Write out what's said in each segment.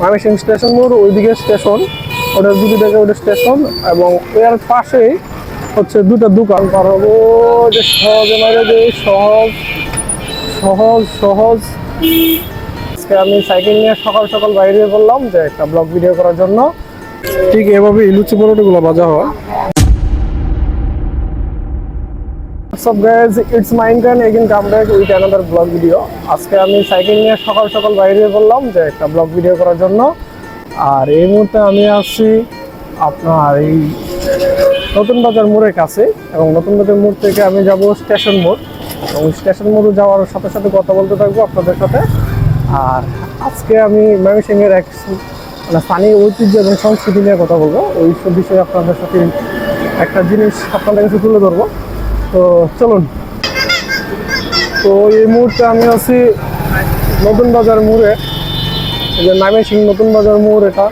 Mymensingh station মোড়, ওইদিকে station, ওটার দুটি থেকে ওটা স্টেশন এবং এর পাশেই হচ্ছে দুটা দোকান। পারব যে সহজে যে সহজ সহজ সহজ, আজকে আমি সাইকেল নিয়ে সকাল সকাল বাইরে বললাম যে একটা ব্লগ ভিডিও করার জন্য। ঠিক এভাবেই লুচি পরোটাগুলো ভাজা হয়। What's up guys, it's Mindkan again come back with another vlog video. আজকে আমি সাইকেল নিয়ে সকাল সকাল বাইরে বললাম যে একটা ব্লগ ভিডিও করার জন্য। আর এই মুহূর্তে আমি আছি আপনার এই নতুন বাজার মোড়ের কাছে এবং নতুন বাজার মোড় থেকে আমি যাব স্টেশন মোড়। এবং স্টেশন মোড়ে যাওয়ার সাথে সাথে কথা বলতে থাকব আপনাদের সাথে। আর আজকে আমি ময়মনসিংহের এক মানে স্থানীয় ঐতিহ্য এবং সংস্কৃতি নিয়ে কথা বলব। ওই সব বিষয়ে আপনাদের সাথে একটা জিনিস আপনাদের কাছে তুলে ধরবো। তো চলুন। তো এই মুহূর্তে আমি আছি নতুন বাজার মোড়ে। যে ময়মনসিং নতুন বাজার মোড় এটা।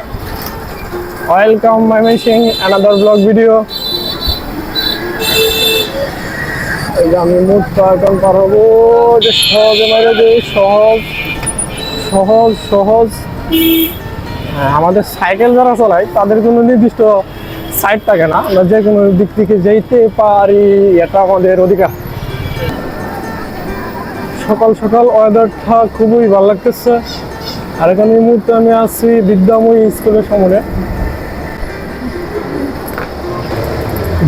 Welcome Mymensingh another blog video এই যে আমি মুখটা এখন পার হব যে সহজে মেরে যে সহজ সহজ সহজ। হ্যাঁ, আমাদের সাইকেল যারা চলায় তাদের কোনো নির্দিষ্ট সাইড থাকে না, আমরা যে কোনো দিক থেকে যেতে পারি, এটা আমাদের অধিকার। সকাল সকাল ওয়েদারটা খুবই ভালো লাগতেছে। আর এখানে এই মুহূর্তে আমি আছি বিদ্যাময়ী স্কুলের সামনে।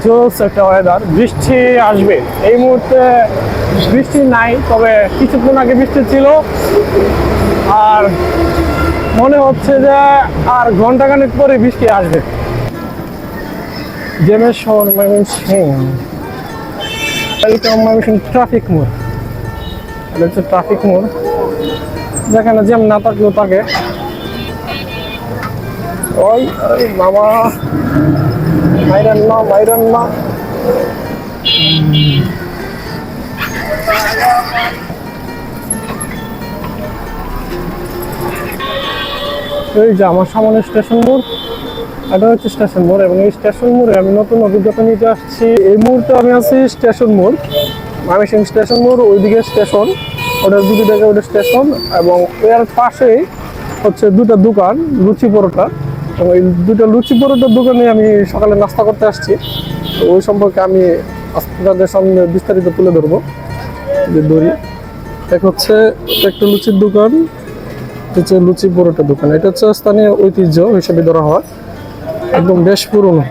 জোস একটা ওয়েদার বৃষ্টি আসবে। এই মুহূর্তে বৃষ্টি নাই, তবে কিছুক্ষণ আগে বৃষ্টি ছিল। আর মনে হচ্ছে যে আর ঘন্টাখানেক পরে বৃষ্টি আসবে। শহর ময়মনসিং ওয়েলকাম ময়মনসিং ট্রাফিক মোড় এটা হচ্ছে ট্রাফিক মোড় যেখানে জ্যাম না থাকলেও থাকে ওই ওই, মামা। মাইরান না মাইরান না। এই যে, আমার সামনে স্টেশন মোড়। এটা হচ্ছে স্টেশন মোড় এবং এই স্টেশন মোড়ে আমি নতুন অভিজ্ঞতা নিতে আসছি, এই মুহূর্তে আমি আছি স্টেশন মোড় ময়মনসিং স্টেশন মোড়, ওইদিকে স্টেশন, ওটার দুটি থেকে ওটা স্টেশন এবং এর পাশেই হচ্ছে দুটো দোকান, লুচি পরোটা। এবং এই দুটো লুচি পরোটার দোকানে আমি সকালে নাস্তা করতে আসছি। তো ওই সম্পর্কে আমি আপনাদের সামনে বিস্তারিত তুলে ধরবো। যে দড়ি, এক হচ্ছে একটা লুচির দোকান, হচ্ছে লুচি পরোটা দোকান। এটা হচ্ছে স্থানীয় ঐতিহ্য হিসেবে ধরা হয়। একদম বেশ পুরনো।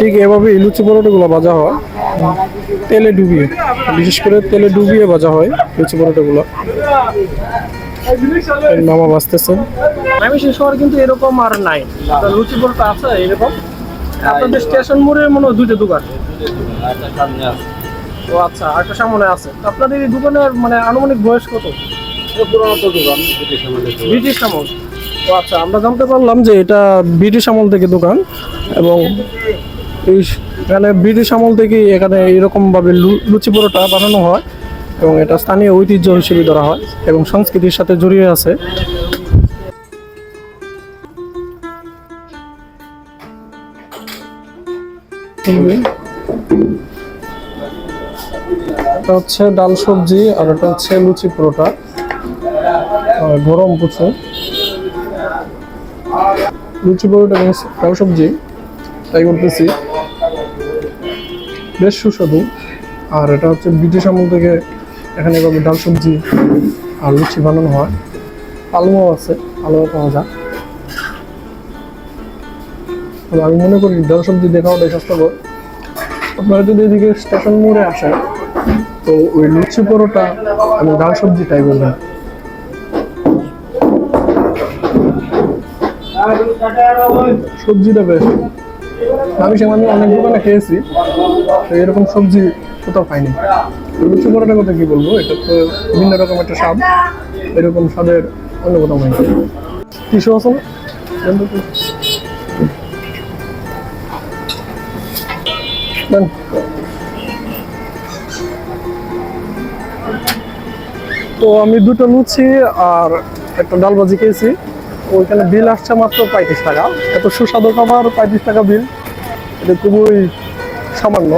ঠিক এভাবে লুচি পরোটাগুলো ভাজা হয়। তেলে ডুবিয়ে বিশেষ করে তেলে ডুবিয়ে ভাজা হয় লুচি পরোটাগুলো। মামা বাঁচতেছেন ময়মনসিং শহর কিন্তু এরকম আর নাই। তো লুচি পরোটা আছে এরকম। আপনাদের স্টেশন মোড়ে মনে হয় দুটো দোকান। ও আচ্ছা একটা সামনে আছে। আপনাদের এই দোকানের মানে আনুমানিক বয়স কত? ব্রিটিশ আমল ও আচ্ছা আমরা জানতে পারলাম যে এটা ব্রিটিশ আমল থেকে দোকান এবং এখানে ব্রিটিশ আমল থেকে এখানে এরকম ভাবে লু- লুচি পরোটা বানানো হয় এবং এটা স্থানীয় ঐতিহ্য হিসেবে ধরা হয় এবং সংস্কৃতির সাথে জড়িয়ে আছে। এটা হচ্ছে ডাল সবজি আর একটা হচ্ছে লুচি পরোটা গরম প্রচুর লুচি পরোটা ডাল সবজি, তাই করতেছি বেশ সুস্বাদু। আর এটা হচ্ছে ব্রিটিশ আমল থেকে এখানে এভাবে ডাল সবজি আর লুচি বানানো হয়। আলুও আছে, আলুও পাওয়া যায়। আমি মনে করি ডাল সবজি দেখাও বেশ আপনারা যদি এদিকে স্টেশন মোড়ে আসেন তো ওই লুচি পরোটা এবং ডাল সবজিটাই বলবেন। সবজিটা বেশ। আমি সে আমি অনেক দোকানে খেয়েছি, তো এরকম সবজি কোথাও পাইনি। লুচি পরোটার কথা কি বলব? এটা তো ভিন্ন রকম একটা স্বাদ, এরকম স্বাদের অন্য কোথাও পাইনি। টিসু আছে না? দেন। তো আমি দুটো লুচি আর একটা ডাল ভাজি খেয়েছি। ওইখানে বিল আসছে মাত্র পঁয়ত্রিশ টাকা। এত সুস্বাদু খাবার, পঁয়ত্রিশ টাকা বিল। এটা খুবই সামান্য।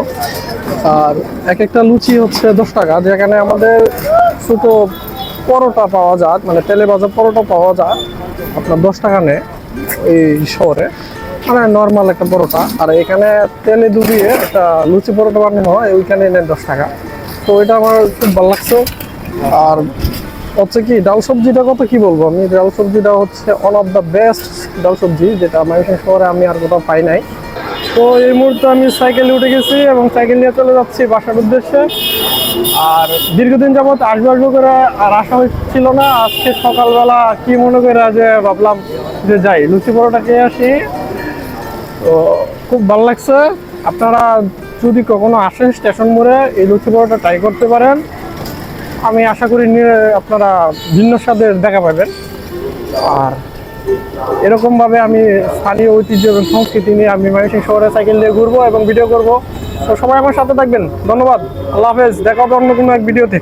আর এক একটা লুচি হচ্ছে দশ টাকা, যেখানে আমাদের ছোটো পরোটা পাওয়া যায় মানে তেলে ভাজা পরোটা পাওয়া যায়। আপনার দশ টাকা নেয় এই শহরে। মানে নর্মাল একটা পরোটা। আর এখানে তেলে ডুবিয়ে একটা লুচি পরোটা বানানো হয়, ওইখানে নেয় দশ টাকা। তো এটা আমার খুব ভালো লাগছে। আর হচ্ছে কি, ডাল সবজিটা কত কি বলব আমি? ডাল সবজিটা হচ্ছে অল অফ দ্য বেস্ট ডাল সবজি যেটা মাইশন শহরে আমি আর কোথাও পাই নাই। তো এই মুহূর্তে আমি সাইকেলে উঠে গেছি এবং সাইকেল নিয়ে চলে যাচ্ছি বাসার উদ্দেশ্যে। আর দীর্ঘদিন যাবত আসব আসব করে আর আসা হচ্ছিল না। আজকে সকালবেলা কি মনে করে যে ভাবলাম যে যাই, লুচি পরোটা খেয়ে আসি। তো খুব ভালো লাগছে। আপনারা যদি কখনো আসেন স্টেশন মোড়ে, এই লুচি পরোটা ট্রাই করতে পারেন। আমি আশা করি আপনারা ভিন্ন স্বাদের দেখা পাবেন। আর এরকমভাবে আমি স্থানীয় ঐতিহ্য এবং সংস্কৃতি নিয়ে আমি মানুষের শহরে সাইকেল দিয়ে ঘুরবো এবং ভিডিও করব। তো সবাই আমার সাথে থাকবেন। ধন্যবাদ। আল্লাহ হাফেজ। দেখা হবে অন্য কোনো এক ভিডিওতে